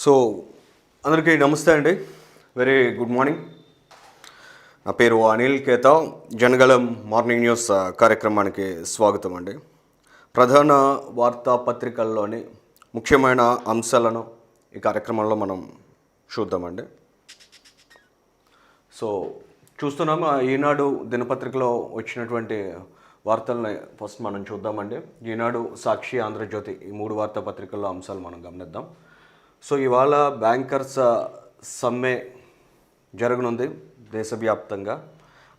So అందరికీ నమస్తే అండి. Very good morning. నా పేరు అనిల్ కేత. జనగలం మార్నింగ్ న్యూస్ కార్యక్రమానికి స్వాగతం అండి. ప్రధాన వార్తాపత్రికల్లోని ముఖ్యమైన అంశాలను ఈ కార్యక్రమంలో మనం చూద్దామండి. సో చూస్తున్నాము ఈనాడు దినపత్రికలో వచ్చినటువంటి వార్తల్ని ఫస్ట్ మనం చూద్దామండి. ఈనాడు సాక్షి ఆంధ్రజ్యోతి ఈ మూడు వార్తాపత్రికల్లో అంశాలు మనం గమనిద్దాం. సో ఇవాళ బ్యాంకర్స్ సమ్మె జరగనుంది దేశవ్యాప్తంగా.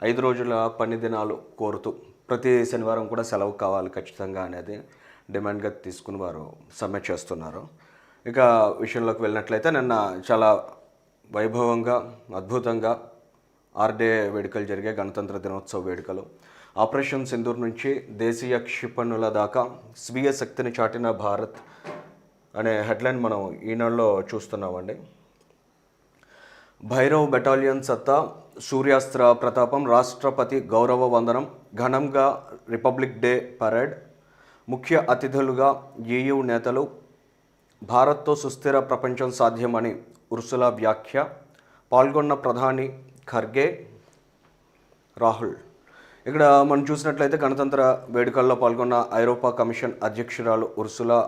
ఐదు రోజుల పని దినాలు కోరుతూ ప్రతి శనివారం కూడా సెలవు కావాలి ఖచ్చితంగా అనేది డిమాండ్గా తీసుకుని వారు సమ్మె చేస్తున్నారు. ఇక విషయంలోకి వెళ్ళినట్లయితే నిన్న చాలా వైభవంగా అద్భుతంగా ఆర్డే వేడుకలు జరిగే గణతంత్ర దినోత్సవ వేడుకలు. ఆపరేషన్ సింధూర్ నుంచి దేశీయ క్షిపణుల దాకా స్వీయ శక్తిని చాటిన భారత్ అనే హెడ్లైన్ మనం ఈనాడులో చూస్తున్నామండి. భైరవ్ బెటాలియన్ సత్తా సూర్యాస్త్ర ప్రతాపం రాష్ట్రపతి గౌరవ వందనం ఘనంగా రిపబ్లిక్ డే పరేడ్ ముఖ్య అతిథులుగా ఏయూ నేతలు భారత్తో సుస్థిర ప్రపంచం సాధ్యమని ఉరుసుల వ్యాఖ్య పాల్గొన్న ప్రధాని ఖర్గే రాహుల్. ఇక్కడ మనం చూసినట్లయితే గణతంత్ర వేడుకల్లో పాల్గొన్న ఐరోపా కమిషన్ అధ్యక్షురాలు ఉర్సులా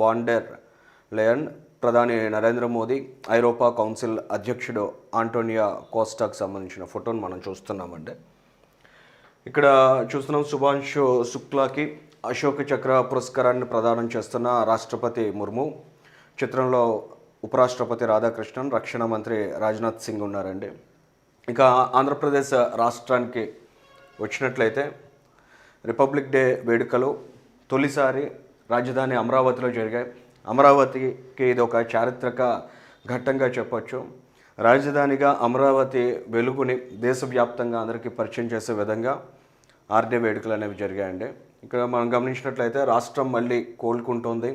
వాండెర్ లేయన్ ప్రధాని నరేంద్ర మోదీ ఐరోపా కౌన్సిల్ అధ్యక్షుడు ఆంటోనియా కోస్టాకు సంబంధించిన ఫోటోను మనం చూస్తున్నామండి. ఇక్కడ చూస్తున్నాం సుభాంశు శుక్లాకి అశోక్ చక్ర పురస్కారాన్ని ప్రదానం చేస్తున్న రాష్ట్రపతి ముర్ము. చిత్రంలో ఉపరాష్ట్రపతి రాధాకృష్ణన్ రక్షణ మంత్రి రాజ్నాథ్ సింగ్ ఉన్నారండి. ఇంకా ఆంధ్రప్రదేశ్ రాష్ట్రానికి వచ్చినట్లయితే రిపబ్లిక్ డే వేడుకలు తొలిసారి రాజధాని అమరావతిలో జరిగాయి. అమరావతికి ఇది ఒక చారిత్రక ఘట్టంగా చెప్పచ్చు. రాజధానిగా అమరావతి వెలుగుని దేశవ్యాప్తంగా అందరికీ పరిచయం చేసే విధంగా ఆర్డే వేడుకలు అనేవి జరిగాయండి. ఇక్కడ మనం గమనించినట్లయితే రాష్ట్రం మళ్ళీ కోలుకుంటుంది.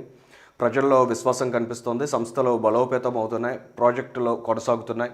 ప్రజల్లో విశ్వాసం కనిపిస్తోంది. సంస్థలు బలోపేతం అవుతున్నాయి ప్రాజెక్టులు కొనసాగుతున్నాయి.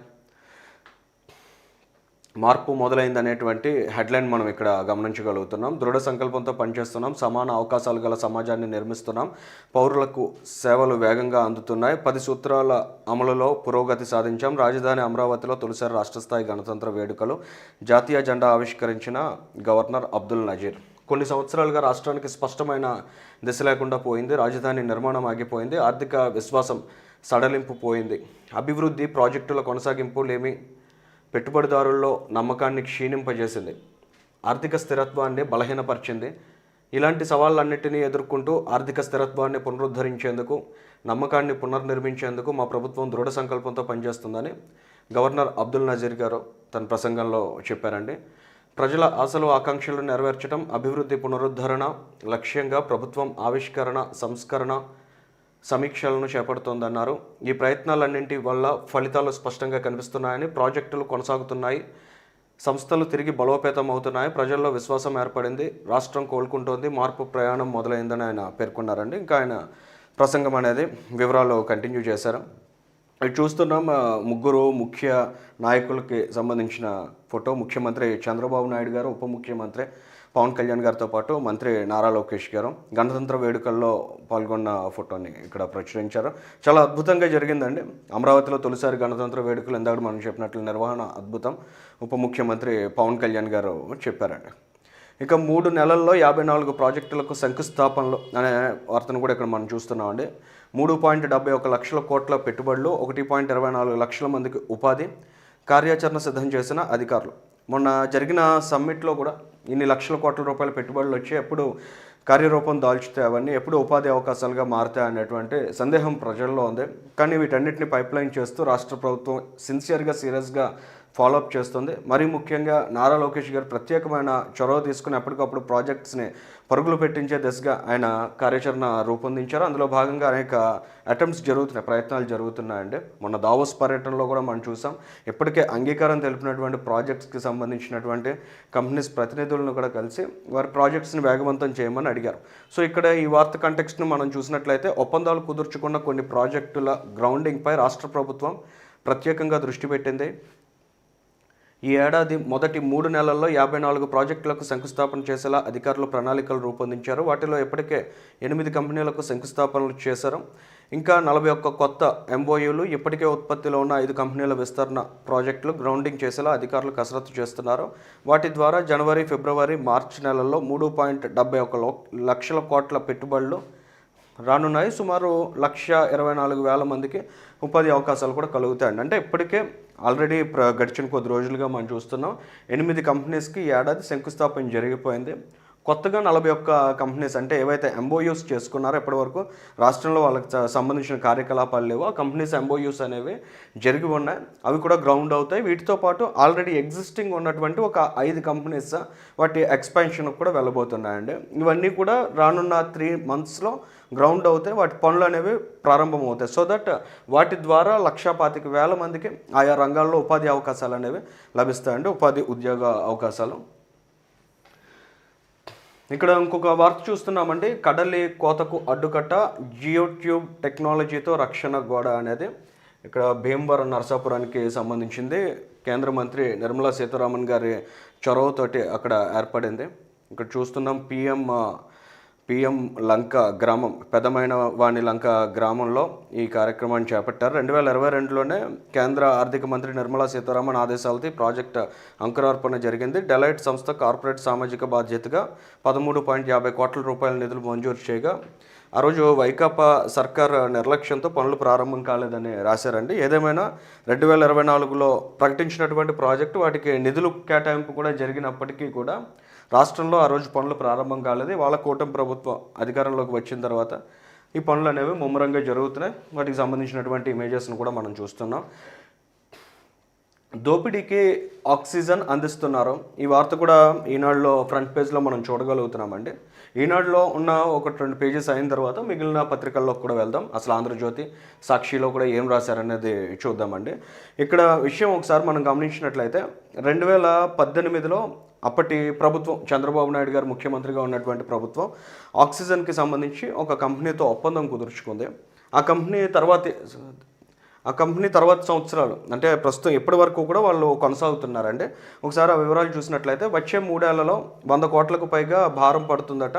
మార్పు మొదలైంది అనేటువంటి హెడ్లైన్ మనం ఇక్కడ గమనించగలుగుతున్నాం. దృఢ సంకల్పంతో పనిచేస్తున్నాం. సమాన అవకాశాలు గల సమాజాన్ని నిర్మిస్తున్నాం. పౌరులకు సేవలు వేగంగా అందుతున్నాయి. పది సూత్రాల అమలులో పురోగతి సాధించాం. రాజధాని అమరావతిలో తొలిసారి రాష్ట్రస్థాయి గణతంత్ర వేడుకలు. జాతీయ జెండా ఆవిష్కరించిన గవర్నర్ అబ్దుల్ నజీర్. కొన్ని సంవత్సరాలుగా రాష్ట్రానికి స్పష్టమైన దిశ లేకుండా పోయింది. రాజధాని నిర్మాణం ఆగిపోయింది. ఆర్థిక విశ్వాసం సడలింపు పోయింది. అభివృద్ధి ప్రాజెక్టుల కొనసాగింపు లేమి పెట్టుబడిదారుల్లో నమ్మకాన్ని క్షీణింపజేసింది. ఆర్థిక స్థిరత్వాన్ని బలహీనపరిచింది. ఇలాంటి సవాళ్ళన్నింటినీ ఎదుర్కొంటూ ఆర్థిక స్థిరత్వాన్ని పునరుద్ధరించేందుకు నమ్మకాన్ని పునర్నిర్మించేందుకు మా ప్రభుత్వం దృఢ సంకల్పంతో పనిచేస్తుందని గవర్నర్ అబ్దుల్ నజీర్ గారు తన ప్రసంగంలో చెప్పారండి. ప్రజల ఆశలు ఆకాంక్షలు నెరవేర్చడం అభివృద్ధి పునరుద్ధరణ లక్ష్యంగా ప్రభుత్వం ఆవిష్కరణ సంస్కరణ సమీక్షలను చేపడుతోందన్నారు. ఈ ప్రయత్నాలన్నింటి వల్ల ఫలితాలు స్పష్టంగా కనిపిస్తున్నాయని ప్రాజెక్టులు కొనసాగుతున్నాయి. సంస్థలు తిరిగి బలోపేతం అవుతున్నాయి ప్రజల్లో విశ్వాసం ఏర్పడింది. రాష్ట్రం కోలుకుంటోంది. మార్పు ప్రయాణం మొదలైందని ఆయన పేర్కొన్నారండి. ఇంకా ఆయన ప్రసంగం అనేది వివరాలు కంటిన్యూ చేశారు. ఇది చూస్తున్నాం ముగ్గురు ముఖ్య నాయకులకి సంబంధించిన ఫోటో. ముఖ్యమంత్రి చంద్రబాబు నాయుడు గారు ఉప ముఖ్యమంత్రి పవన్ కళ్యాణ్ గారితో పాటు మంత్రి నారా లోకేష్ గారు గణతంత్ర వేడుకల్లో పాల్గొన్న ఫోటోని ఇక్కడ ప్రచురించారు. చాలా అద్భుతంగా జరిగిందండి. అమరావతిలో తొలిసారి గణతంత్ర వేడుకలు ఇందాక మనం చెప్పినట్లు నిర్వహణ అద్భుతం. ఉప ముఖ్యమంత్రి పవన్ కళ్యాణ్ గారు చెప్పారండి. ఇక మూడు నెలల్లో యాభై నాలుగు ప్రాజెక్టులకు శంకుస్థాపనలు అనే వార్తను కూడా ఇక్కడ మనం చూస్తున్నామండి. మూడు పాయింట్ డెబ్బై ఒక లక్షల కోట్ల పెట్టుబడులు ఒకటి పాయింట్ ఇరవై నాలుగు లక్షల మందికి ఉపాధి కార్యాచరణ సిద్ధం చేసిన అధికారులు. మొన్న జరిగిన సమ్మిట్లో కూడా ఇన్ని లక్షల కోట్ల రూపాయల పెట్టుబడులు వచ్చి ఎప్పుడు కార్యరూపం దాల్చుతాయి అవన్నీ ఎప్పుడు ఉపాధి అవకాశాలుగా మారుతాయి అనేటువంటి సందేహం ప్రజల్లో ఉంది. కానీ వీటన్నిటిని పైప్లైన్ చేస్తూ రాష్ట్ర ప్రభుత్వం సిన్సియర్గా సీరియస్గా ఫాలోఅప్ చేస్తుంది. మరీ ముఖ్యంగా నారా లోకేష్ గారు ప్రత్యేకమైన చొరవ తీసుకుని ఎప్పటికప్పుడు ప్రాజెక్ట్స్ని పరుగులు పెట్టించే దిశగా ఆయన కార్యాచరణ రూపొందించారు. అందులో భాగంగా అనేక అటెంప్ట్స్ జరుగుతున్నాయి ప్రయత్నాలు జరుగుతున్నాయండి. మొన్న దావోస్ పర్యటనలో కూడా మనం చూసాం. ఇప్పటికే అంగీకారం తెలిపినటువంటి ప్రాజెక్ట్స్కి సంబంధించినటువంటి కంపెనీస్ ప్రతినిధులను కూడా కలిసి వారి ప్రాజెక్ట్స్ని వేగవంతం చేయమని అడిగారు. సో ఇక్కడ ఈ వార్త కంటెక్స్ట్ను మనం చూసినట్లయితే ఒప్పందాలు కుదుర్చుకున్న కొన్ని ప్రాజెక్టుల గ్రౌండింగ్పై రాష్ట్ర ప్రభుత్వం ప్రత్యేకంగా దృష్టి పెట్టింది. ఈ ఏడాది మొదటి మూడు నెలల్లో యాభై నాలుగు ప్రాజెక్టులకు శంకుస్థాపన చేసేలా అధికారులు ప్రణాళికలు రూపొందించారు. వాటిలో ఇప్పటికే ఎనిమిది కంపెనీలకు శంకుస్థాపనలు చేశారు. ఇంకా నలభై ఒక్క కొత్త ఎంఓయూలు ఇప్పటికే ఉత్పత్తిలో ఉన్న ఐదు కంపెనీల విస్తరణ ప్రాజెక్టులు గ్రౌండింగ్ చేసేలా అధికారులు కసరత్తు చేస్తున్నారు. వాటి ద్వారా జనవరి ఫిబ్రవరి మార్చి నెలల్లో మూడు పాయింట్ డెబ్బై ఒక లక్షల కోట్ల పెట్టుబడులు రానున్నాయి. సుమారు లక్ష ఇరవై నాలుగు వేల మందికి ఉపాధి అవకాశాలు కూడా కలుగుతాయండి. అంటే ఇప్పటికే ఆల్రెడీ ప్ర గడిచిన కొద్ది రోజులుగా మనం చూస్తున్నాం. ఎనిమిది కంపెనీస్కి ఈ ఏడాది శంకుస్థాపన జరిగిపోయింది. కొత్తగా నలభై ఒక్క కంపెనీస్ అంటే ఏవైతే ఎంబోయూస్ చేసుకున్నారో ఇప్పటివరకు రాష్ట్రంలో వాళ్ళకి సంబంధించిన కార్యకలాపాలు లేవు. ఆ కంపెనీస్ ఎంబోయూస్ అనేవి జరిగి ఉన్నాయి. అవి కూడా గ్రౌండ్ అవుతాయి. వీటితో పాటు ఆల్రెడీ ఎగ్జిస్టింగ్ ఉన్నటువంటి ఒక ఐదు కంపెనీస్ వాటి ఎక్స్పాన్షన్ కూడా వెళ్ళబోతున్నాయండి. ఇవన్నీ కూడా రానున్న త్రీ మంత్స్లో గ్రౌండ్ అవుతాయి వాటి పనులు అనేవి ప్రారంభమవుతాయి. సో దట్ వాటి ద్వారా లక్షా పాతిక వేల మందికి ఆయా రంగాల్లో ఉపాధి అవకాశాలు అనేవి లభిస్తాయండి. ఉపాధి ఉద్యోగ అవకాశాలు. ఇక్కడ ఇంకొక వార్త చూస్తున్నామండి. కడలి కోతకు అడ్డుకట్ట జియో ట్యూబ్ టెక్నాలజీతో రక్షణ గోడ అనేది ఇక్కడ భీమవరం నరసాపురానికి సంబంధించింది. కేంద్ర మంత్రి నిర్మలా సీతారామన్ గారి చొరవతోటి అక్కడ ఏర్పడింది. ఇక్కడ చూస్తున్నాం పిఎం పిఎం లంక గ్రామం పెదమైన వాణి లంక గ్రామంలో ఈ కార్యక్రమాన్ని చేపట్టారు. రెండు వేల ఇరవై రెండులోనే కేంద్ర ఆర్థిక మంత్రి నిర్మలా సీతారామన్ ఆదేశాలతో ఈ ప్రాజెక్ట్ అంకురార్పణ జరిగింది. డెలైట్ సంస్థ కార్పొరేట్ సామాజిక బాధ్యతగా పదమూడు పాయింట్ యాభై కోట్ల రూపాయల నిధులు మంజూరు చేయగా ఆ రోజు వైకాపా సర్కార్ నిర్లక్ష్యంతో పనులు ప్రారంభం కాలేదని రాశారండి. ఏదేమైనా రెండు వేల ఇరవై నాలుగులో ప్రకటించినటువంటి ప్రాజెక్టు వాటికి నిధులు కేటాయింపు కూడా జరిగినప్పటికీ కూడా రాష్ట్రంలో ఆ రోజు పనులు ప్రారంభం కాలేదు. వాళ్ళ కూటమి ప్రభుత్వం అధికారంలోకి వచ్చిన తర్వాత ఈ పనులు అనేవి ముమ్మరంగా జరుగుతున్నాయి. వాటికి సంబంధించినటువంటి ఇమేజెస్ను కూడా మనం చూస్తున్నాం. దోపిడీకి ఆక్సిజన్ అందిస్తున్నారు. ఈ వార్త కూడా ఈనాడులో ఫ్రంట్ పేజ్లో మనం చూడగలుగుతున్నామండి. ఈనాడులో ఉన్న ఒక రెండు పేజెస్ అయిన తర్వాత మిగిలిన పత్రికల్లో కూడా వెళ్దాం. అసలు ఆంధ్రజ్యోతి సాక్షిలో కూడా ఏం రాశారనేది చూద్దామండి. ఇక్కడ విషయం ఒకసారి మనం గమనించినట్లయితే రెండు వేల పద్దెనిమిదిలో అప్పటి ప్రభుత్వం చంద్రబాబు నాయుడు గారు ముఖ్యమంత్రిగా ఉన్నటువంటి ప్రభుత్వం ఆక్సిజన్కి సంబంధించి ఒక కంపెనీతో ఒప్పందం కుదుర్చుకుంది. ఆ కంపెనీ తర్వాత ఆ కంపెనీ తర్వాత సంవత్సరాలు అంటే ప్రస్తుతం ఇప్పటి వరకు కూడా వాళ్ళు కొనసాగుతున్నారండి ఒకసారి ఆ వివరాలు చూసినట్లయితే వచ్చే మూడేళ్ళలో వంద కోట్లకు పైగా భారం పడుతుందట.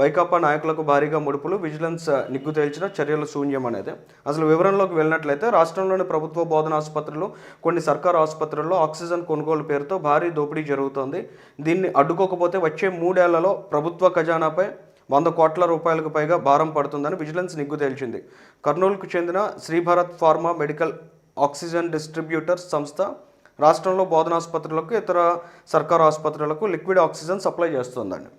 వైకాపా నాయకులకు భారీగా ముడుపులు విజిలెన్స్ నిగ్గు తేల్చిన చర్యలు శూన్యం అనేది. అసలు వివరంలోకి వెళ్ళినట్లయితే రాష్ట్రంలోని ప్రభుత్వ బోధన ఆసుపత్రులు కొన్ని సర్కారు ఆసుపత్రుల్లో ఆక్సిజన్ కొనుగోలు పేరుతో భారీ దోపిడీ జరుగుతోంది. దీన్ని అడ్డుకోకపోతే వచ్చే మూడేళ్ళలో ప్రభుత్వ ఖజానాపై వంద కోట్ల రూపాయలకు పైగా భారం పడుతుందని విజిలెన్స్ నిగ్గు తేల్చింది. కర్నూలుకు చెందిన Sribharat pharma medical oxygen distributors సంస్థ రాష్ట్రంలో బోధనాసుపత్రులకు ఇతర సర్కారు ఆసుపత్రులకు లిక్విడ్ ఆక్సిజన్ సప్లై చేస్తుందండి.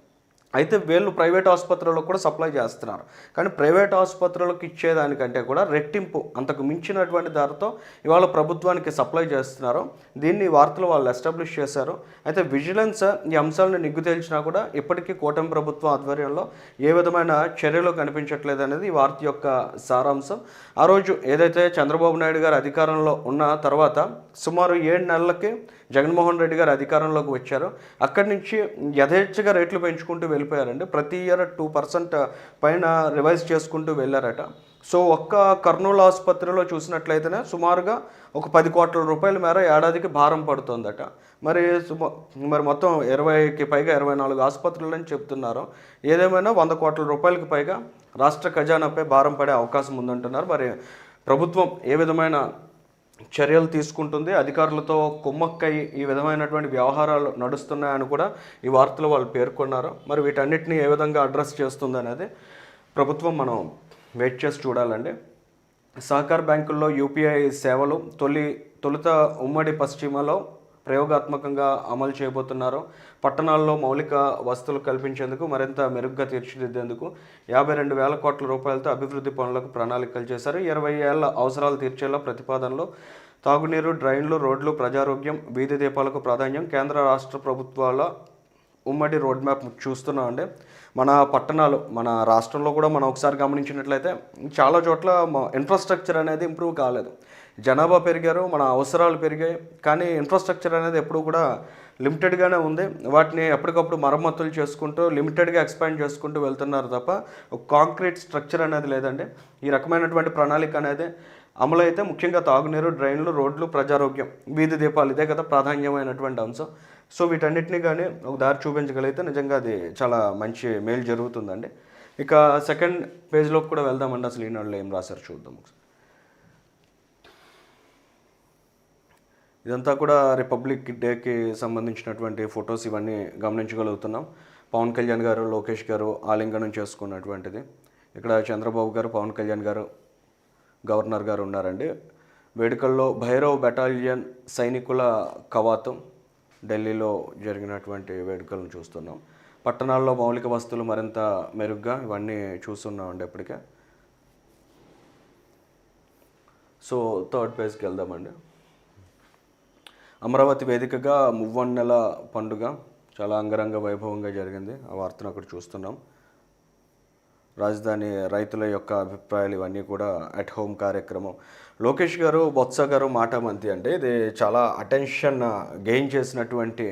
అయితే వీళ్ళు ప్రైవేట్ ఆసుపత్రుల్లో కూడా సప్లై చేస్తున్నారు. కానీ ప్రైవేట్ ఆసుపత్రులకు ఇచ్చేదానికంటే కూడా రెట్టింపు అంతకు మించినటువంటి ధరతో ఇవాళ ప్రభుత్వానికి సప్లై చేస్తున్నారు. దీన్ని వార్తలు వాళ్ళు ఎస్టాబ్లిష్ చేశారు. అయితే విజిలెన్స్ ఈ అంశాలను నిగ్గు తేల్చినా కూడా ఇప్పటికీ కూటమి ప్రభుత్వం ఆధ్వర్యంలో ఏ విధమైన చర్యలు కనిపించట్లేదు అనేది ఈ వార్త యొక్క సారాంశం. ఆ రోజు ఏదైతే చంద్రబాబు నాయుడు గారు అధికారంలో ఉన్న తర్వాత సుమారు ఏడు నెలలకి జగన్మోహన్ రెడ్డి గారు అధికారంలోకి వచ్చారు. అక్కడి నుంచి యథేచ్ఛగా రేట్లు పెంచుకుంటూ వెళ్ళిపోయారండి. ప్రతి ఇయర్ టూ పర్సెంట్ పైన రివైజ్ చేసుకుంటూ వెళ్ళారట. సో ఒక్క కర్నూలు ఆసుపత్రిలో చూసినట్లయితేనే సుమారుగా ఒక పది కోట్ల రూపాయల మేర ఏడాదికి భారం పడుతుందట. మరి సుమ మరి మొత్తం ఇరవైకి పైగా ఇరవై నాలుగు ఆసుపత్రులని చెప్తున్నారు. ఏదేమైనా వంద కోట్ల రూపాయలకి పైగా రాష్ట్ర ఖజానాపై భారం పడే అవకాశం ఉందంటున్నారు. మరి ప్రభుత్వం ఏ విధమైన చర్యలు తీసుకుంటుంది. అధికారులతో కుమ్మక్కై ఈ విధమైనటువంటి వ్యవహారాలు నడుస్తున్నాయని కూడా ఈ వార్తలు వాళ్ళు పేర్కొన్నారు. మరి వీటన్నిటిని ఏ విధంగా అడ్రస్ చేస్తుంది అనేది ప్రభుత్వం మనం వెయిట్ చేసి చూడాలండి. సహకార బ్యాంకుల్లో యూపీఐ సేవలు తొలి తొలుత ఉమ్మడి పశ్చిమలో ప్రయోగాత్మకంగా అమలు చేయబోతున్నారు పట్టణాల్లో మౌలిక వసతులు కల్పించేందుకు మరింత మెరుగ్గా తీర్చిదిద్దేందుకు యాభై రెండు వేల కోట్ల రూపాయలతో అభివృద్ధి పనులకు ప్రణాళికలు చేశారు. ఇరవై ఏళ్ళ అవసరాలు తీర్చేలా ప్రతిపాదనలో తాగునీరు డ్రైన్లు రోడ్లు ప్రజారోగ్యం వీధి దీపాలకు ప్రాధాన్యం కేంద్ర రాష్ట్ర ప్రభుత్వాల ఉమ్మడి రోడ్ మ్యాప్ చూస్తున్నాం అండి. మన పట్టణాలు మన రాష్ట్రంలో కూడా మనం ఒకసారి గమనించినట్లయితే చాలా చోట్ల ఇన్ఫ్రాస్ట్రక్చర్ అనేది ఇంప్రూవ్ కాలేదు. జనాభా పెరిగారు మన అవసరాలు పెరిగాయి. కానీ ఇన్ఫ్రాస్ట్రక్చర్ అనేది ఎప్పుడు కూడా లిమిటెడ్గానే ఉంది. వాటిని ఎప్పటికప్పుడు మరమ్మతులు చేసుకుంటూ లిమిటెడ్గా ఎక్స్పాండ్ చేసుకుంటూ వెళ్తున్నారు తప్ప ఒక కాంక్రీట్ స్ట్రక్చర్ అనేది లేదండి. ఈ రకమైనటువంటి ప్రణాళిక అనేది అమలు అయితే ముఖ్యంగా తాగునీరు డ్రైన్లు రోడ్లు ప్రజారోగ్యం వీధి దీపాలు ఇదే కదా ప్రాధాన్యమైనటువంటి అంశం. సో వీటన్నిటిని కానీ ఒక దారి చూపించగలిగితే నిజంగా అది చాలా మంచి మేలు జరుగుతుందండి. ఇక సెకండ్ పేజ్లోకి కూడా వెళ్దామండి. అసలు ఈనాడులో ఏం రాశారు చూద్దాం ఒకసారి. ఇదంతా కూడా రిపబ్లిక్ డేకి సంబంధించినటువంటి ఫొటోస్ ఇవన్నీ గమనించగలుగుతున్నాం. పవన్ కళ్యాణ్ గారు లోకేష్ గారు ఆలింగనం చేసుకున్నటువంటిది. ఇక్కడ చంద్రబాబు గారు పవన్ కళ్యాణ్ గారు గవర్నర్ గారు ఉన్నారండి. వేడుకల్లో భైరవ్ బెటాలియన్ సైనికుల కవాతం ఢిల్లీలో జరిగినటువంటి వేడుకలను చూస్తున్నాం. పట్టణాల్లో మౌలిక వస్తువులు మరింత మెరుగ్గా ఇవన్నీ చూస్తున్నామండి ఇప్పటికే. సో థర్డ్ పేజ్కి వెళ్దామండి. అమరావతి వేదికగా మువ్వన్నెల పండుగ చాలా అంగరంగ వైభవంగా జరిగింది. ఆ వార్తను అక్కడ చూస్తున్నాం. రాజధాని రైతుల యొక్క అభిప్రాయాలు ఇవన్నీ కూడా అట్ హోమ్ కార్యక్రమం. లోకేష్ గారు బొత్స గారు మాట మంతి అంటే ఇది చాలా అటెన్షన్ గెయిన్ చేసినటువంటి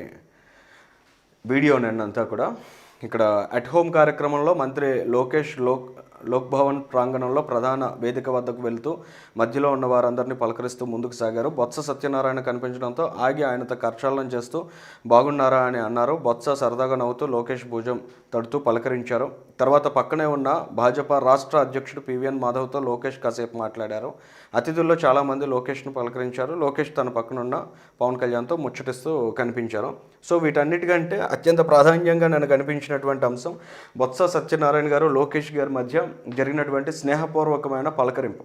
వీడియో నిన్నంతా కూడా. ఇక్కడ అట్ హోమ్ కార్యక్రమంలో మంత్రి లోకేష్ లోక్ లోక్భవన్ ప్రాంగణంలో ప్రధాన వేదిక వద్దకు వెళ్తూ మధ్యలో ఉన్న వారందరినీ పలకరిస్తూ ముందుకు సాగారు. బొత్స సత్యనారాయణ కనిపించడంతో ఆగి ఆయనతో కర్షాలను చేస్తూ బాగున్నారా అని అన్నారు. బొత్స సరదాగా నవ్వుతూ లోకేష్ భుజం తడుతూ పలకరించారు. తర్వాత పక్కనే ఉన్న భాజపా రాష్ట్ర అధ్యక్షుడు పివిఎన్ మాధవ్తో లోకేష్ కాసేపు మాట్లాడారు. అతిథుల్లో చాలామంది లోకేష్ను పలకరించారు. లోకేష్ తన పక్కనున్న పవన్ కళ్యాణ్తో ముచ్చటిస్తూ కనిపించారు. సో వీటన్నిటికంటే అత్యంత ప్రాధాన్యంగా నేను కనిపించినటువంటి అంశం బొత్స సత్యనారాయణ గారు లోకేష్ గారి మధ్య జరిగినటువంటి స్నేహపూర్వకమైన పలకరింపు.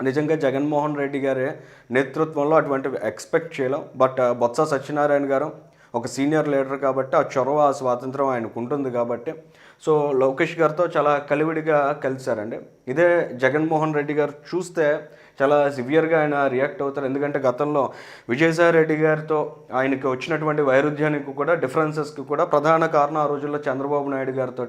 నిజంగా జగన్మోహన్ రెడ్డి గారి నేతృత్వంలో అటువంటివి ఎక్స్పెక్ట్ చేయలేం. బట్ బొత్స సత్యనారాయణ గారు ఒక సీనియర్ లీడర్ కాబట్టి ఆ చొరవ ఆ స్వాతంత్రం ఆయనకు ఉంటుంది కాబట్టి. సో లోకేష్ గారితో చాలా కలివిడిగా కలిశారండి. ఇదే జగన్మోహన్ రెడ్డి గారు చూస్తే చాలా సివియర్గా ఆయన రియాక్ట్ అవుతారు. ఎందుకంటే గతంలో విజయసాయి రెడ్డి గారితో ఆయనకి వచ్చినటువంటి వైరుధ్యానికి కూడా డిఫరెన్సెస్కి కూడా ప్రధాన కారణం ఆ రోజుల్లో చంద్రబాబు నాయుడు గారితో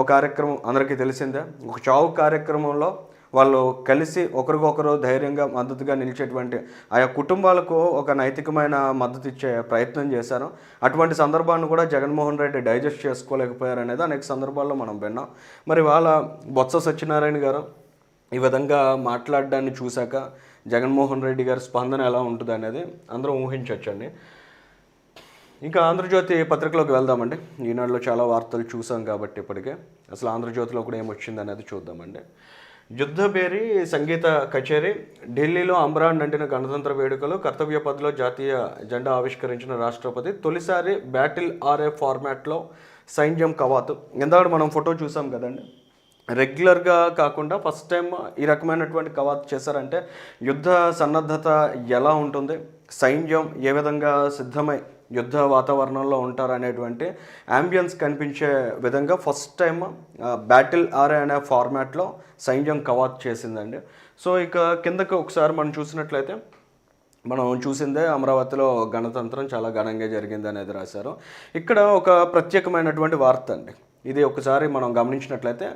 ఒక కార్యక్రమం అందరికీ తెలిసిందే. ఒక చావు కార్యక్రమంలో వాళ్ళు కలిసి ఒకరికొకరు ధైర్యంగా మద్దతుగా నిలిచేటువంటి ఆయా కుటుంబాలకు ఒక నైతికమైన మద్దతు ఇచ్చే ప్రయత్నం చేశారు. అటువంటి సందర్భాన్ని కూడా జగన్మోహన్ రెడ్డి డైజెస్ట్ చేసుకోలేకపోయారు అనేది అనేక సందర్భాల్లో మనం విన్నాం. మరి వాళ్ళ బొత్స సత్యనారాయణ గారు ఈ విధంగా మాట్లాడడాన్ని చూశాక జగన్మోహన్ రెడ్డి గారి స్పందన ఎలా ఉంటుంది అనేది అందరం ఊహించవచ్చండి. ఇంకా ఆంధ్రజ్యోతి పత్రికలోకి వెళ్దామండి. ఈనాడులో చాలా వార్తలు చూసాం కాబట్టి ఇప్పటికే. అసలు ఆంధ్రజ్యోతిలో కూడా ఏమొచ్చింది అనేది చూద్దామండి. యుద్ధబేరి సంగీత కచేరీ ఢిల్లీలో అమ్రాన్ నండిన గణతంత్ర వేడుకలు కర్తవ్య పదిలో జాతీయ జెండా ఆవిష్కరించిన రాష్ట్రపతి తొలిసారి బ్యాటిల్ ఆర్ఏ ఫార్మాట్లో సైన్యం కవాతు. ఇందాక మనం ఫోటో చూసాం కదండి. రెగ్యులర్గా కాకుండా ఫస్ట్ టైం ఈ రకమైనటువంటి కవాతు చేశారంటే యుద్ధ సన్నద్ధత ఎలా ఉంటుంది? సైన్యం ఏ విధంగా సిద్ధమై యుద్ధ వాతావరణంలో ఉంటారు అనేటువంటి అంబియన్స్ కనిపించే విధంగా ఫస్ట్ టైం బ్యాటిల్ ఆర్ అనే ఫార్మాట్లో సైన్యం కవాత్ చేసిందండి. సో ఇక కిందకి ఒకసారి మనం చూసినట్లయితే మనం చూసిందే అమరావతిలో గణతంత్రం చాలా ఘనంగా జరిగింది అనేది రాశారు. ఇక్కడ ఒక ప్రత్యేకమైనటువంటి వార్త అండి. ఇది ఒకసారి మనం గమనించినట్లయితే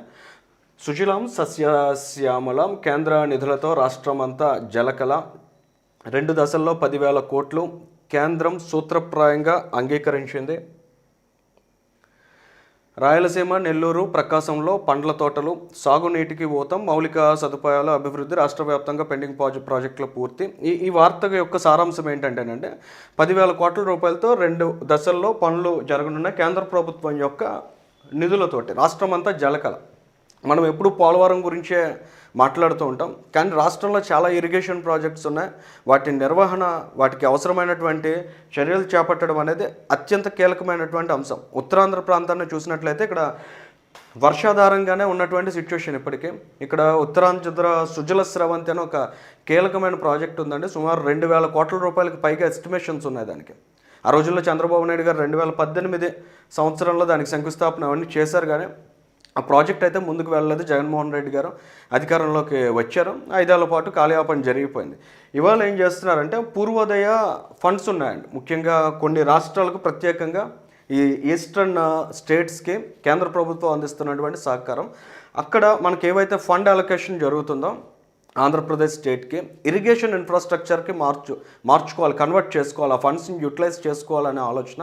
సుశీలం సస్యశ్యామలం కేంద్ర నిధులతో రాష్ట్రమంతా జలకల రెండు దశల్లో పదివేల కోట్లు కేంద్రం సూత్రప్రాయంగా అంగీకరించింది. రాయలసీమ నెల్లూరు ప్రకాశంలో పండ్ల తోటలు సాగునీటికి ఊతం మౌలిక సదుపాయాల అభివృద్ధి రాష్ట్ర వ్యాప్తంగా పెండింగ్ ప్రాజెక్ట్ ప్రాజెక్టుల పూర్తి. ఈ ఈ వార్త యొక్క సారాంశం ఏంటంటేనంటే పదివేల కోట్ల రూపాయలతో రెండు దశల్లో పనులు జరగనున్న కేంద్ర ప్రభుత్వం యొక్క నిధులతోటి రాష్ట్రమంతా జలకల. మనం ఎప్పుడు పోలవరం గురించే మాట్లాడుతూ ఉంటాం. కానీ రాష్ట్రంలో చాలా ఇరిగేషన్ ప్రాజెక్ట్స్ ఉన్నాయి. వాటి నిర్వహణ వాటికి అవసరమైనటువంటి చర్యలు చేపట్టడం అనేది అత్యంత కీలకమైనటువంటి అంశం. ఉత్తరాంధ్ర ప్రాంతాన్ని చూసినట్లయితే ఇక్కడ వర్షాధారంగానే ఉన్నటువంటి సిచ్యువేషన్ ఇప్పటికీ. ఇక్కడ ఉత్తరాంధ్ర సుజల స్రవంతి అని ఒక కీలకమైన ప్రాజెక్ట్ ఉందండి. సుమారు రెండు వేల కోట్ల రూపాయలకు పైగా ఎస్టిమేషన్స్ ఉన్నాయి దానికి. ఆ రోజుల్లో చంద్రబాబు నాయుడు గారు రెండు వేల పద్దెనిమిది సంవత్సరంలో దానికి శంకుస్థాపన అవన్నీ చేశారు. కానీ ఆ ప్రాజెక్ట్ అయితే ముందుకు వెళ్ళలేదు. జగన్మోహన్ రెడ్డి గారు అధికారంలోకి వచ్చారు. ఐదేళ్ళ పాటు కాలయాపన జరిగిపోయింది. ఇవాళ ఏం చేస్తున్నారంటే పూర్వోదయ ఫండ్స్ ఉన్నాయండి. ముఖ్యంగా కొన్ని రాష్ట్రాలకు ప్రత్యేకంగా ఈ ఈస్టర్న్ స్టేట్స్కి కేంద్ర ప్రభుత్వం అందిస్తున్నటువంటి సహకారం. అక్కడ మనకి ఏవైతే ఫండ్ అలొకేషన్ జరుగుతుందో ఆంధ్రప్రదేశ్ స్టేట్కి ఇరిగేషన్ ఇన్ఫ్రాస్ట్రక్చర్కి మార్చు మార్చుకోవాలి కన్వర్ట్ చేసుకోవాలి ఆ ఫండ్స్ని యూటిలైజ్ చేసుకోవాలనే ఆలోచన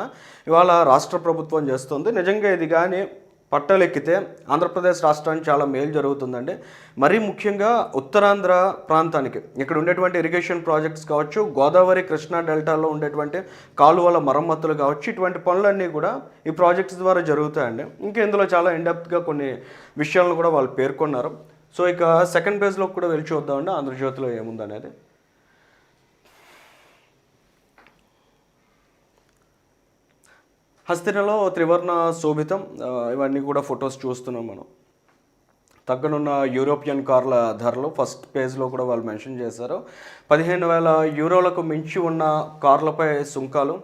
ఇవాళ రాష్ట్ర ప్రభుత్వం చేస్తుంది. నిజంగా ఇది కానీ పట్టలెక్కితే ఆంధ్రప్రదేశ్ రాష్ట్రానికి చాలా మేలు జరుగుతుందండి. మరీ ముఖ్యంగా ఉత్తరాంధ్ర ప్రాంతానికి. ఇక్కడ ఉండేటువంటి ఇరిగేషన్ ప్రాజెక్ట్స్ కావచ్చు గోదావరి కృష్ణా డెల్టాలో ఉండేటువంటి కాలువల మరమ్మతులు కావచ్చు ఇటువంటి పనులన్నీ కూడా ఈ ప్రాజెక్ట్స్ ద్వారా జరుగుతాయండి. ఇంకా ఇందులో చాలా ఇండెప్త్గా కొన్ని విషయాలను కూడా వాళ్ళు పేర్కొన్నారు. సో ఇక సెకండ్ పేజ్లో కూడా వెళ్ళి చూద్దామండి. ఆంధ్రజ్యోతిలో ఏముందనేది. హస్తినలో త్రివర్ణ శోభితం ఇవన్నీ కూడా ఫొటోస్ చూస్తున్నాం మనం. తగ్గనున్న యూరోపియన్ కార్ల ధరలు ఫస్ట్ పేజ్లో కూడా వాళ్ళు మెన్షన్ చేశారు. పదిహేను వేల యూరోలకు మించి ఉన్న కార్లపై సుంకాలు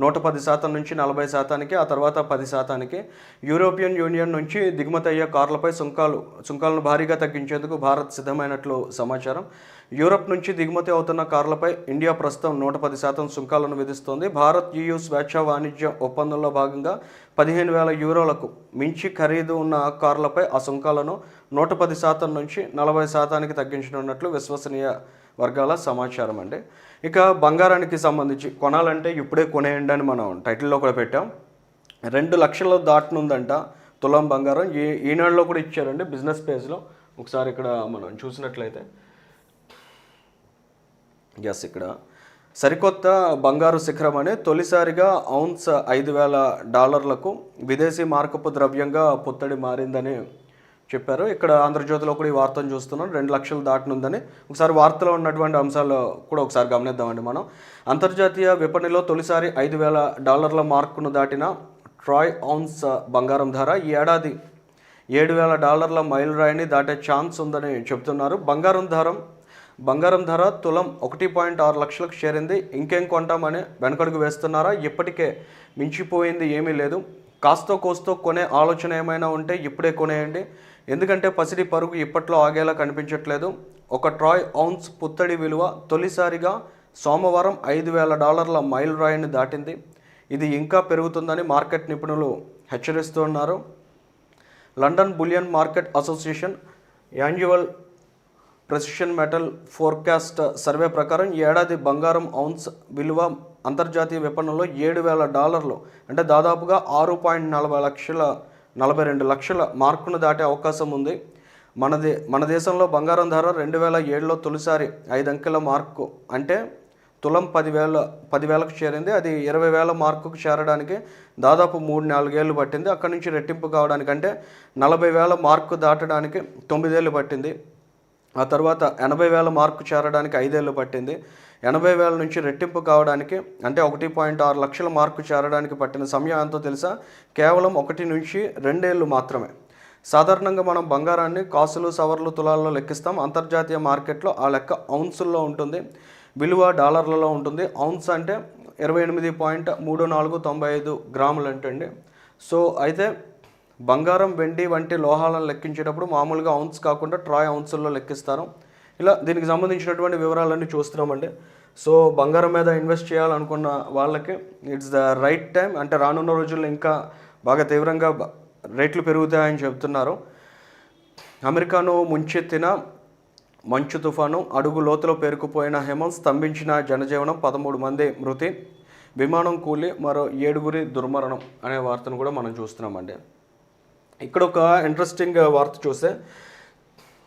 నూట పది శాతం నుంచి నలభై శాతానికి ఆ తర్వాత పది శాతానికి యూరోపియన్ యూనియన్ నుంచి దిగుమతి అయ్యే కార్లపై సుంకాలు సుంకాలను భారీగా తగ్గించేందుకు భారత్ సిద్ధమైనట్లు సమాచారం. యూరప్ నుంచి దిగుమతి అవుతున్న కార్లపై ఇండియా ప్రస్తుతం నూట పది శాతం సుంకాలను విధిస్తోంది. భారత్ యూయూ స్వేచ్ఛ వాణిజ్య ఒప్పందంలో భాగంగా పదిహేను వేల యూరోలకు మించి ఖరీదు ఉన్న కార్లపై ఆ సుంకాలను నూట పది శాతం నుంచి నలభై శాతానికి తగ్గించనున్నట్లు విశ్వసనీయ వర్గాల సమాచారం అండి. ఇక బంగారానికి సంబంధించి కొనాలంటే ఇప్పుడే కొనేయండి అని మనం టైటిల్లో కూడా పెట్టాం. రెండు లక్షలు దాటనుందంట తులం బంగారం. ఈ ఈనాడులో కూడా ఇచ్చారండి బిజినెస్ పేజ్లో. ఒకసారి ఇక్కడ మనం చూసినట్లయితే. ఎస్ ఇక్కడ. సరికొత్త బంగారు శిఖరం అనే తొలిసారిగా ఔన్స్ ఐదు వేల డాలర్లకు విదేశీ మార్కపు ద్రవ్యంగా పుత్తడి మారిందని చెప్పారు. ఇక్కడ ఆంధ్రజ్యోతిలో కూడా ఈ వార్తను చూస్తున్నాం. రెండు లక్షలు దాటనుందని ఒకసారి వార్తలో ఉన్నటువంటి అంశాలు కూడా ఒకసారి గమనిద్దామండి మనం. అంతర్జాతీయ విపణిలో తొలిసారి ఐదు వేల డాలర్ల మార్కును దాటిన ట్రాయ్ ఔన్స్ బంగారం ధర ఈ ఏడాది ఏడు వేల డాలర్ల మైలురాయిని దాటే ఛాన్స్ ఉందని చెబుతున్నారు. బంగారం ధరం బంగారం ధర తులం ఒకటి పాయింట్ ఆరు లక్షలకు చేరింది. ఇంకేం కొంటామని వెనకడుగు వేస్తున్నారా? ఇప్పటికే మించిపోయింది ఏమీ లేదు. కాస్తో కోస్తో కొనే ఆలోచన ఏమైనా ఉంటే ఇప్పుడే కొనేయండి. ఎందుకంటే పసిడి పరుగు ఇప్పట్లో ఆగేలా కనిపించట్లేదు. ఒక ట్రాయ్ ఔన్స్ పుత్తడి విలువ తొలిసారిగా సోమవారం ఐదు వేల డాలర్ల మైల్ రాయిని దాటింది. ఇది ఇంకా పెరుగుతుందని మార్కెట్ నిపుణులు హెచ్చరిస్తున్నారు London bullion market association annual precision metal forecast survey ప్రకారం ఈ ఏడాది బంగారం ఔన్స్ విలువ అంతర్జాతీయ విపణంలో ఏడు వేల డాలర్లు అంటే దాదాపుగా ఆరు పాయింట్ నలభై లక్షల నలభై రెండు లక్షల మార్కును దాటే అవకాశం ఉంది. మన దే మన దేశంలో బంగారం ధర రెండు వేల ఏడులో తొలిసారి ఐదు అంకెల మార్కు అంటే తులం పదివేల పదివేలకు చేరింది. అది ఇరవై వేల మార్కుకు చేరడానికి దాదాపు మూడు నాలుగేళ్ళు పట్టింది. అక్కడి నుంచి రెట్టింపు కావడానికి అంటే నలభై వేల మార్కు దాటడానికి తొమ్మిదేళ్ళు పట్టింది. ఆ తర్వాత ఎనభై వేల మార్కు చేరడానికి ఐదేళ్ళు పట్టింది. ఎనభై వేల నుంచి రెట్టింపు కావడానికి అంటే ఒకటి పాయింట్ ఆరు లక్షల మార్కు చేరడానికి పట్టిన సమయం ఎంతో తెలుసా? కేవలం ఒకటి నుంచి రెండేళ్ళు మాత్రమే. సాధారణంగా మనం బంగారాన్ని కాసులు సవర్లు తులాల్లో లెక్కిస్తాం. అంతర్జాతీయ మార్కెట్లో ఆ లెక్క ఔన్సుల్లో ఉంటుంది. విలువ డాలర్లలో ఉంటుంది. ఔన్స్ అంటే ఇరవై ఎనిమిది పాయింట్ మూడు నాలుగు తొంభై ఐదు గ్రాములు అంటండి. సో అయితే బంగారం వెండి వంటి లోహాలను లెక్కించేటప్పుడు మామూలుగా ఔన్స్ కాకుండా ట్రాయ్ ఔన్సుల్లో లెక్కిస్తారు. ఇలా దీనికి సంబంధించినటువంటి వివరాలన్నీ చూస్తున్నామండి. సో బంగారం మీద ఇన్వెస్ట్ చేయాలనుకున్న వాళ్ళకి ఇట్స్ ద రైట్ టైం అంటే రానున్న రోజుల్లో ఇంకా బాగా తీవ్రంగా రేట్లు పెరుగుతాయని చెప్తున్నారు. అమెరికాను ముంచెత్తిన మంచు తుఫాను అడుగు లోతులో పేరుకుపోయిన హేమంత్ స్తంభించిన జనజీవనం పదమూడు మంది మృతి విమానం కూలి మరో ఏడుగురి దుర్మరణం అనే వార్తను కూడా మనం చూస్తున్నామండి. ఇక్కడ ఒక ఇంట్రెస్టింగ్ వార్త చూస్తే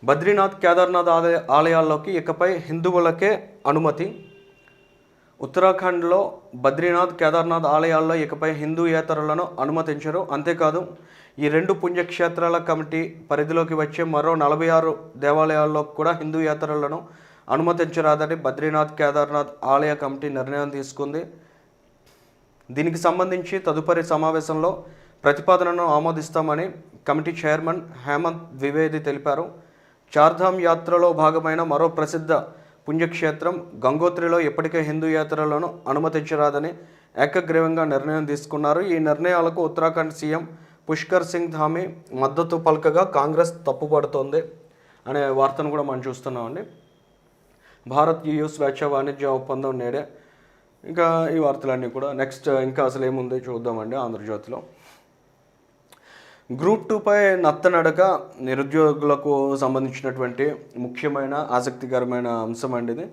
బద్రీనాథ్ కేదార్నాథ్ ఆలయ ఆలయాల్లోకి ఇకపై హిందువులకే అనుమతి. ఉత్తరాఖండ్లో బద్రీనాథ్ కేదార్నాథ్ ఆలయాల్లో ఇకపై హిందూయేతరులను అనుమతించరు. అంతేకాదు ఈ రెండు పుణ్యక్షేత్రాల కమిటీ పరిధిలోకి వచ్చే మరో నలభై ఆరు దేవాలయాల్లో కూడా హిందూయేతరులను అనుమతించరాదని బద్రీనాథ్ కేదార్నాథ్ ఆలయ కమిటీ నిర్ణయం తీసుకుంది. దీనికి సంబంధించి తదుపరి సమావేశంలో ప్రతిపాదనను ఆమోదిస్తామని కమిటీ చైర్మన్ హేమంత్ ద్వివేది తెలిపారు. చార్ధామ్ యాత్రలో భాగమైన మరో ప్రసిద్ధ పుణ్యక్షేత్రం గంగోత్రిలో ఇప్పటికే హిందూ యాత్రలను అనుమతించరాదని ఏకగ్రీవంగా నిర్ణయం తీసుకున్నారు. ఈ నిర్ణయాలకు ఉత్తరాఖండ్ సీఎం పుష్కర్ సింగ్ ధామి మద్దతు పలకగా కాంగ్రెస్ తప్పుపడుతోంది అనే వార్తను కూడా మనం చూస్తున్నామండి. భారత్ యూయూ స్వేచ్ఛ వాణిజ్య ఒప్పందం నేడే. ఇంకా ఈ వార్తలన్నీ కూడా నెక్స్ట్ ఇంకా అసలు ఏముంది చూద్దామండి ఆంధ్రజ్యోతిలో. గ్రూప్ టూపై నత్తనడక నిరుద్యోగులకు సంబంధించినటువంటి ముఖ్యమైన ఆసక్తికరమైన అంశం అండి ఇది.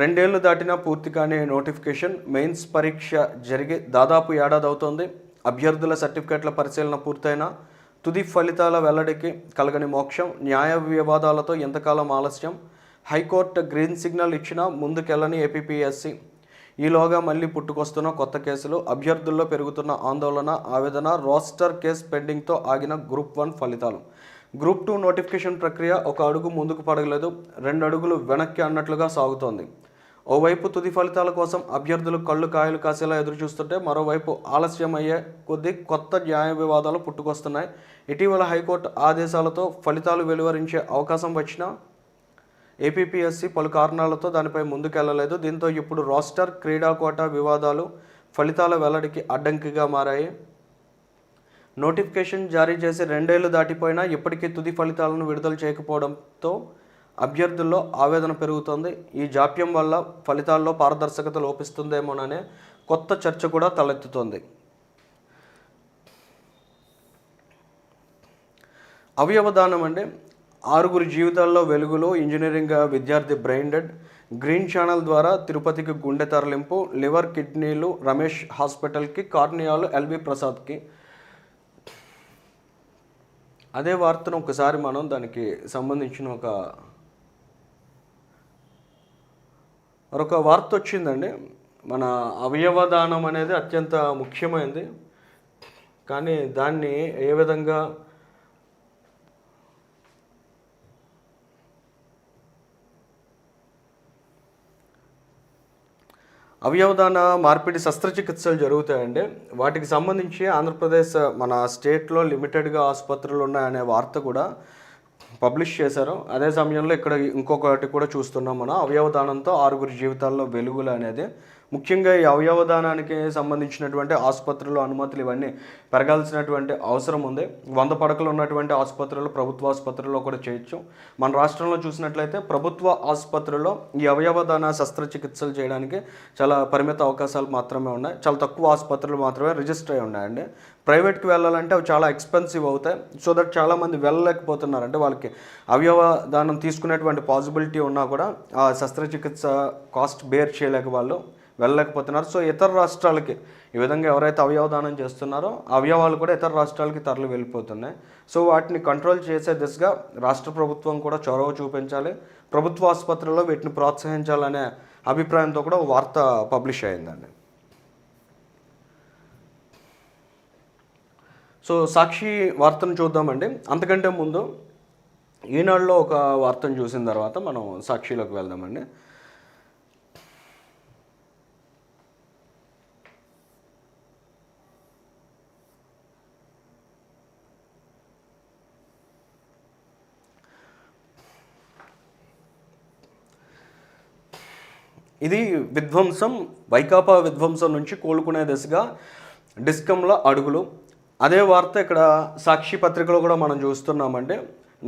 రెండేళ్ళు దాటినా పూర్తి కాని నోటిఫికేషన్ మెయిన్స్ పరీక్ష జరిగి దాదాపు ఏడాది అవుతోంది. అభ్యర్థుల సర్టిఫికేట్ల పరిశీలన పూర్తయిన తుది ఫలితాల వెల్లడికి కలగని మోక్షం న్యాయ వివాదాలతో ఎంతకాలం ఆలస్యం హైకోర్టు గ్రీన్ సిగ్నల్ ఇచ్చినా ముందుకెళ్ళని ఏపీపీఎస్సీ ఈలోగా మళ్ళీ పుట్టుకొస్తున్న కొత్త కేసులు అభ్యర్థుల్లో పెరుగుతున్న ఆందోళన ఆవేదన రోస్టర్ కేసు పెండింగ్తో ఆగిన గ్రూప్ వన్ ఫలితాలు. గ్రూప్ టూ నోటిఫికేషన్ ప్రక్రియ ఒక అడుగు ముందుకు పడగలేదు రెండు అడుగులు వెనక్కి అన్నట్లుగా సాగుతోంది. ఓవైపు తుది ఫలితాల కోసం అభ్యర్థులు కళ్ళు కాయలు కాసేలా ఎదురు చూస్తుంటే మరోవైపు ఆలస్యం అయ్యే కొద్దీ కొత్త న్యాయ వివాదాలు పుట్టుకొస్తున్నాయి. ఇటీవల హైకోర్టు ఆదేశాలతో ఫలితాలు వెలువరించే అవకాశం వచ్చినా ఏపీపీఎస్సీ పలు కారణాలతో దానిపై ముందుకెళ్ళలేదు. దీంతో ఇప్పుడు రోస్టర్ క్రీడా కోటా వివాదాలు ఫలితాల వెల్లడికి అడ్డంకిగా మారాయి. నోటిఫికేషన్ జారీ చేసి రెండేళ్ళు దాటిపోయినా ఇప్పటికీ తుది ఫలితాలను విడుదల చేయకపోవడంతో అభ్యర్థుల్లో ఆవేదన పెరుగుతోంది. ఈ జాప్యం వల్ల ఫలితాల్లో పారదర్శకత లోపిస్తుందేమోననే కొత్త చర్చ కూడా తలెత్తుతోంది. అవయవదానం అంటే ఆరుగురు జీవితాల్లో వెలుగులో ఇంజనీరింగ్ విద్యార్థి బ్రెయిన్ డెడ్ గ్రీన్ ఛానల్ ద్వారా తిరుపతికి గుండె తరలింపు లివర్ కిడ్నీలు రమేష్ హాస్పిటల్కి కార్నియాలు ఎల్వి ప్రసాద్కి. అదే వార్తను ఒకసారి మనం దానికి సంబంధించిన ఒక మరొక వార్త వచ్చిందండి. మన అవయవదానం అనేది అత్యంత ముఖ్యమైనది కానీ దాన్ని ఏ విధంగా అవయవదాన మార్పిడి శస్త్రచికిత్సలు జరుగుతాయండి. వాటికి సంబంధించి ఆంధ్రప్రదేశ్ మన స్టేట్లో లిమిటెడ్గా ఆసుపత్రులు ఉన్నాయనే వార్త కూడా పబ్లిష్ చేశారు. అదే సమయంలో ఇక్కడ ఇంకొకటి కూడా చూస్తున్నాం మనం. అవయవదానంతో ఆరుగురి జీవితాల్లో వెలుగులు అనేది ముఖ్యంగా ఈ అవయవదానానికి సంబంధించినటువంటి ఆసుపత్రులు అనుమతులు ఇవన్నీ పెరగాల్సినటువంటి అవసరం ఉంది. వంద పడకలు ఉన్నటువంటి ఆసుపత్రులు ప్రభుత్వ ఆసుపత్రుల్లో కూడా చేయొచ్చు. మన రాష్ట్రంలో చూసినట్లయితే ప్రభుత్వ ఆసుపత్రుల్లో ఈ అవయవదాన శస్త్రచికిత్సలు చేయడానికి చాలా పరిమిత అవకాశాలు మాత్రమే ఉన్నాయి. చాలా తక్కువ ఆసుపత్రులు మాత్రమే రిజిస్టర్ అయి ఉన్నాయండి. ప్రైవేట్కి వెళ్ళాలంటే అవి చాలా ఎక్స్పెన్సివ్ అవుతాయి. సో దట్ చాలామంది వెళ్ళలేకపోతున్నారు అంటే వాళ్ళకి అవయవ దానం తీసుకునేటువంటి పాసిబిలిటీ ఉన్నా కూడా ఆ శస్త్రచికిత్స కాస్ట్ బేర్ చేయలేక వాళ్ళు వెళ్ళలేకపోతున్నారు. సో ఇతర రాష్ట్రాలకి ఈ విధంగా ఎవరైతే అవయవదానం చేస్తున్నారో అవయవాలు కూడా ఇతర రాష్ట్రాలకి తరలి వెళ్ళిపోతున్నాయి. సో వాటిని కంట్రోల్ చేసే దిశగా రాష్ట్ర ప్రభుత్వం కూడా చొరవ చూపించాలి. ప్రభుత్వ ఆసుపత్రుల్లో వీటిని ప్రోత్సహించాలనే అభిప్రాయంతో కూడా వార్త పబ్లిష్ అయిందండి. సో సాక్షి వార్తను చూద్దామండి. అంతకంటే ముందు ఈనాడులో ఒక వార్తను చూసిన తర్వాత మనం సాక్షిలోకి వెళ్దామండి. ఇది విధ్వంసం వైకాపా విధ్వంసం నుంచి కోలుకునే దిశగా డిస్కంల అడుగులు. అదే వార్త ఇక్కడ సాక్షి పత్రికలో కూడా మనం చూస్తున్నామండి.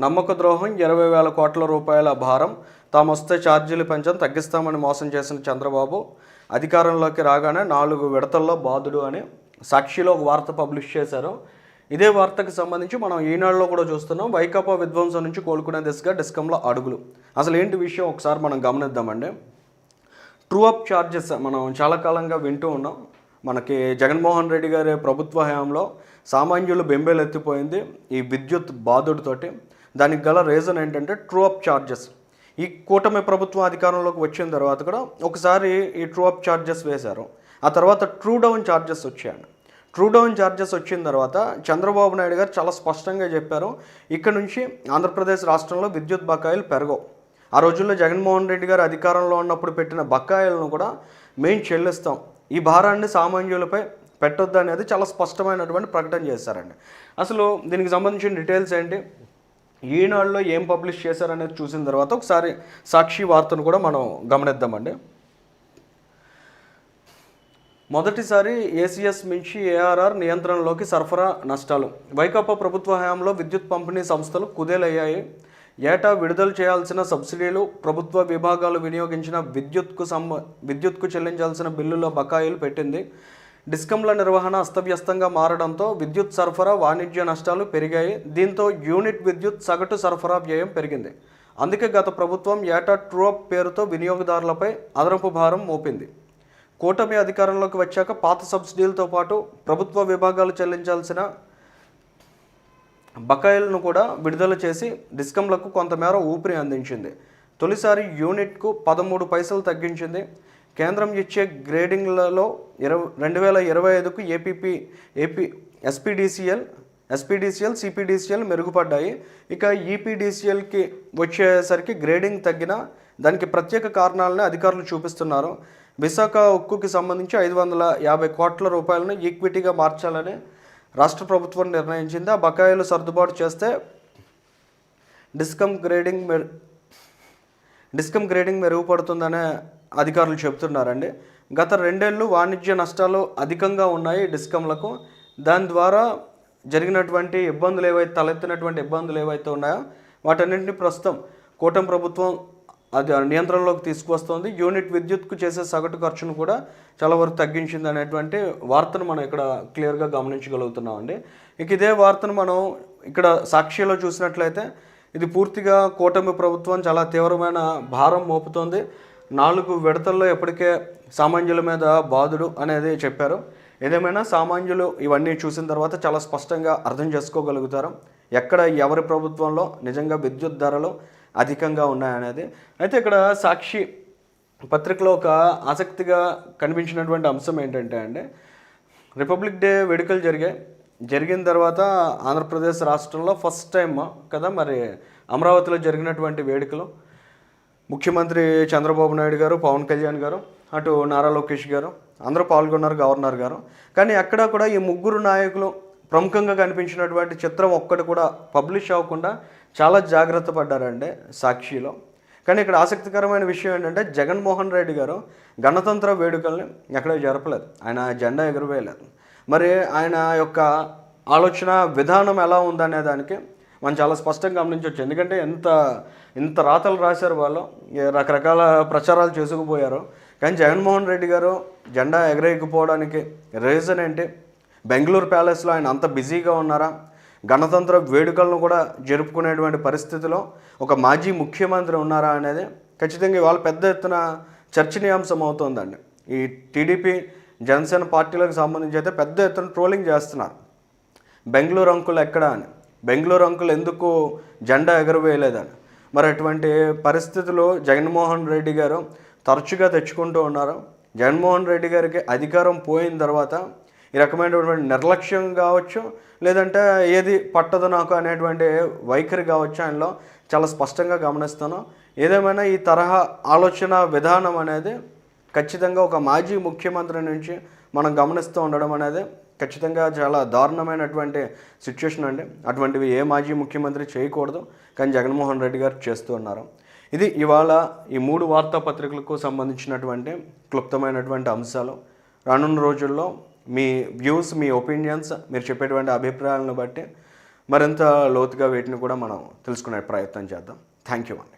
నమ్మక ద్రోహం ఇరవై వేల కోట్ల రూపాయల భారం తాము వస్తే ఛార్జీలు పెంచని తగ్గిస్తామని మోసం చేసిన చంద్రబాబు అధికారంలోకి రాగానే నాలుగు విడతల్లో బాధుడు అని సాక్షిలో ఒక వార్త పబ్లిష్ చేశారు. ఇదే వార్తకు సంబంధించి మనం ఈనాడులో కూడా చూస్తున్నాం వైకాపా విధ్వంసం నుంచి కోలుకునే దిశగా డిస్కంలో అడుగులు. అసలు ఏంటి విషయం ఒకసారి మనం గమనిద్దామండి. ట్రూ అప్ ఛార్జెస్ మనం చాలా కాలంగా వింటూ ఉన్నాం. మనకి జగన్మోహన్ రెడ్డి గారి ప్రభుత్వ హయాంలో సామాన్యులు బెంబేలు ఎత్తిపోయింది ఈ విద్యుత్ బాధుడితోటి దానికి గల రీజన్ ఏంటంటే ట్రూ అప్ ఛార్జెస్ ఈ కూటమి ప్రభుత్వం అధికారంలోకి వచ్చిన తర్వాత కూడా ఒకసారి ఈ ట్రూ అప్ ఛార్జెస్ వేశారు. ఆ తర్వాత ట్రూ డౌన్ ఛార్జెస్ వచ్చాయండి ట్రూ డౌన్ ఛార్జెస్ వచ్చిన తర్వాత చంద్రబాబు నాయుడు గారు చాలా స్పష్టంగా చెప్పారు. ఇక్కడ నుంచి ఆంధ్రప్రదేశ్ రాష్ట్రంలో విద్యుత్ బకాయిలు పెరగవు. ఆ రోజుల్లో జగన్మోహన్ రెడ్డి గారు అధికారంలో ఉన్నప్పుడు పెట్టిన బకాయిలను కూడా మేము చెల్లిస్తాం. ఈ భారాన్ని సామాన్యులపై పెట్టొద్దు అనేది చాలా స్పష్టమైనటువంటి ప్రకటన చేశారండి. అసలు దీనికి సంబంధించిన డీటెయిల్స్ ఏంటి? ఈనాడులో ఏం పబ్లిష్ చేశారనేది చూసిన తర్వాత ఒకసారి సాక్షి వార్తను కూడా మనం గమనిద్దామండి. మొదటిసారి ఏసీఎస్ మించి ఏఆర్ఆర్ నియంత్రణలోకి సరఫరా నష్టాలు. వైకాపా ప్రభుత్వ హయాంలో విద్యుత్ పంపిణీ సంస్థలు కుదేలయ్యాయి. ఏటా విడుదల చేయాల్సిన సబ్సిడీలు ప్రభుత్వ విభాగాలు వినియోగించిన విద్యుత్కు సంబ విద్యుత్కు చెల్లించాల్సిన బిల్లుల బకాయిలు పెట్టింది. డిస్కంల నిర్వహణ అస్తవ్యస్తంగా మారడంతో విద్యుత్ సరఫరా వాణిజ్య నష్టాలు పెరిగాయి. దీంతో యూనిట్ విద్యుత్ సగటు సరఫరా వ్యయం పెరిగింది. అందుకే గత ప్రభుత్వం ఏటా ట్రూఅప్ పేరుతో వినియోగదారులపై అదనపు భారం మోపింది. కూటమి అధికారంలోకి వచ్చాక పాత సబ్సిడీలతో పాటు ప్రభుత్వ విభాగాలు చెల్లించాల్సిన బకాయిలను కూడా విడుదల చేసి డిస్కంలకు కొంతమేర ఊపిరి అందించింది. తొలిసారి యూనిట్కు పదమూడు పైసలు తగ్గించింది. కేంద్రం ఇచ్చే గ్రేడింగ్లలో ఇరవై రెండు వేల ఇరవై ఐదుకు APP AP SPDCL SPDCL CPDCL మెరుగుపడ్డాయి. ఇక ఈపీడీసీఎల్కి వచ్చేసరికి గ్రేడింగ్ తగ్గిన దానికి ప్రత్యేక కారణాలను అధికారులు చూపిస్తున్నారు. విశాఖ ఉక్కుకి సంబంధించి ఐదు వందల యాభై కోట్ల రూపాయలను ఈక్విటీగా మార్చాలని రాష్ట్ర ప్రభుత్వం నిర్ణయించింది? ఆ బకాయిలు సర్దుబాటు చేస్తే డిస్కమ్ గ్రేడింగ్ మెరు డిస్కమ్ గ్రేడింగ్ మెరుగుపడుతుందనే అధికారులు చెబుతున్నారండి. గత రెండేళ్ళు వాణిజ్య నష్టాలు అధికంగా ఉన్నాయి డిస్కమ్లకు. దాని ద్వారా జరిగినటువంటి ఇబ్బందులు ఏవైతే తలెత్తినటువంటి ఇబ్బందులు ఏవైతే ఉన్నాయో వాటన్నింటినీ ప్రస్తుతం కూటమి ప్రభుత్వం అది నియంత్రణలోకి తీసుకువస్తుంది. యూనిట్ విద్యుత్కు చేసే సగటు ఖర్చును కూడా చాలా వరకు తగ్గించింది అనేటువంటి వార్తను మనం ఇక్కడ క్లియర్గా గమనించగలుగుతున్నాం అండి ఇక ఇదే వార్తను మనం ఇక్కడ సాక్షిలో చూసినట్లయితే ఇది పూర్తిగా కూటమి ప్రభుత్వం చాలా తీవ్రమైన భారం మోపుతోంది. నాలుగు విడతల్లో ఎప్పటికే సామాన్యుల మీద బాధుడు అనేది చెప్పారు. ఏదేమైనా సామాన్యులు ఇవన్నీ చూసిన తర్వాత చాలా స్పష్టంగా అర్థం చేసుకోగలుగుతారు. ఎక్కడ ఎవరి ప్రభుత్వంలో నిజంగా విద్యుత్ ధరలు అధికంగా ఉన్నాయనేది. అయితే ఇక్కడ సాక్షి పత్రికలో ఒక ఆసక్తిగా కనిపించినటువంటి అంశం ఏంటంటే అండి రిపబ్లిక్ డే వేడుకలు జరిగాయి. జరిగిన తర్వాత ఆంధ్రప్రదేశ్ రాష్ట్రంలో ఫస్ట్ టైం కదా మరి అమరావతిలో జరిగినటువంటి వేడుకలు. ముఖ్యమంత్రి చంద్రబాబు నాయుడు గారు పవన్ కళ్యాణ్ గారు అటు నారా లోకేష్ గారు అందరూ పాల్గొన్నారు గవర్నర్ గారు. కానీ అక్కడ కూడా ఈ ముగ్గురు నాయకులు ప్రముఖంగా కనిపించినటువంటి చిత్రం ఒక్కటి కూడా పబ్లిష్ అవ్వకుండా చాలా జాగ్రత్త పడ్డారండి సాక్షిలో. కానీ ఇక్కడ ఆసక్తికరమైన విషయం ఏంటంటే జగన్మోహన్ రెడ్డి గారు గణతంత్ర వేడుకల్ని ఎక్కడ జరపలేదు. ఆయన జెండా ఎగురవేయలేదు. మరి ఆయన యొక్క ఆలోచన విధానం ఎలా ఉందనే దానికి మనం చాలా స్పష్టంగా గమనించవచ్చు. ఎందుకంటే ఎంత ఇంత రాతలు రాశారు వాళ్ళు రకరకాల ప్రచారాలు చేసుకుపోయారు. కానీ జగన్మోహన్ రెడ్డి గారు జెండా ఎగరేయకపోవడానికి రీజన్ ఏంటి? బెంగళూరు ప్యాలెస్లో ఆయన అంత బిజీగా ఉన్నారా? గణతంత్ర వేడుకలను కూడా జరుపుకునేటువంటి పరిస్థితిలో ఒక మాజీ ముఖ్యమంత్రి ఉన్నారా అనేది ఖచ్చితంగా ఇవాళ పెద్ద ఎత్తున చర్చనీయాంశం అవుతోందండి. ఈ టీడీపీ జనసేన పార్టీలకు సంబంధించి అయితే పెద్ద ఎత్తున ట్రోలింగ్ చేస్తున్నారు. బెంగళూరు అంకులు ఎక్కడ అని. బెంగళూరు అంకులు ఎందుకు జెండా ఎగరవేయలేదని. మరి అటువంటి పరిస్థితులు జగన్మోహన్ రెడ్డి గారు తరచుగా తెచ్చుకుంటూ ఉన్నారు. జగన్మోహన్ రెడ్డి గారికి అధికారం పోయిన తర్వాత ఈ రకమైనటువంటి నిర్లక్ష్యం కావచ్చు లేదంటే ఏది పట్టదు నాకు అనేటువంటి వైఖరి కావచ్చు ఆయనలో చాలా స్పష్టంగా గమనిస్తాను. ఏదేమైనా ఈ తరహా ఆలోచన విధానం అనేది ఖచ్చితంగా ఒక మాజీ ముఖ్యమంత్రి నుంచి మనం గమనిస్తూ ఉండడం అనేది ఖచ్చితంగా చాలా దారుణమైనటువంటి సిచ్యువేషన్ అండి. అటువంటివి ఏ మాజీ ముఖ్యమంత్రి చేయకూడదు కానీ జగన్మోహన్ రెడ్డి గారు చేస్తూ ఉన్నారు. ఇది ఇవాళ ఈ మూడు వార్తాపత్రికలకు సంబంధించినటువంటి క్లుప్తమైనటువంటి అంశాలు. రానున్న రోజుల్లో మీ వ్యూస్ మీ ఒపీనియన్స్ మీరు చెప్పేటువంటి అభిప్రాయాలను బట్టి మరింత లోతుగా వీటిని కూడా మనం తెలుసుకునే ప్రయత్నం చేద్దాం. థ్యాంక్ యూ అండి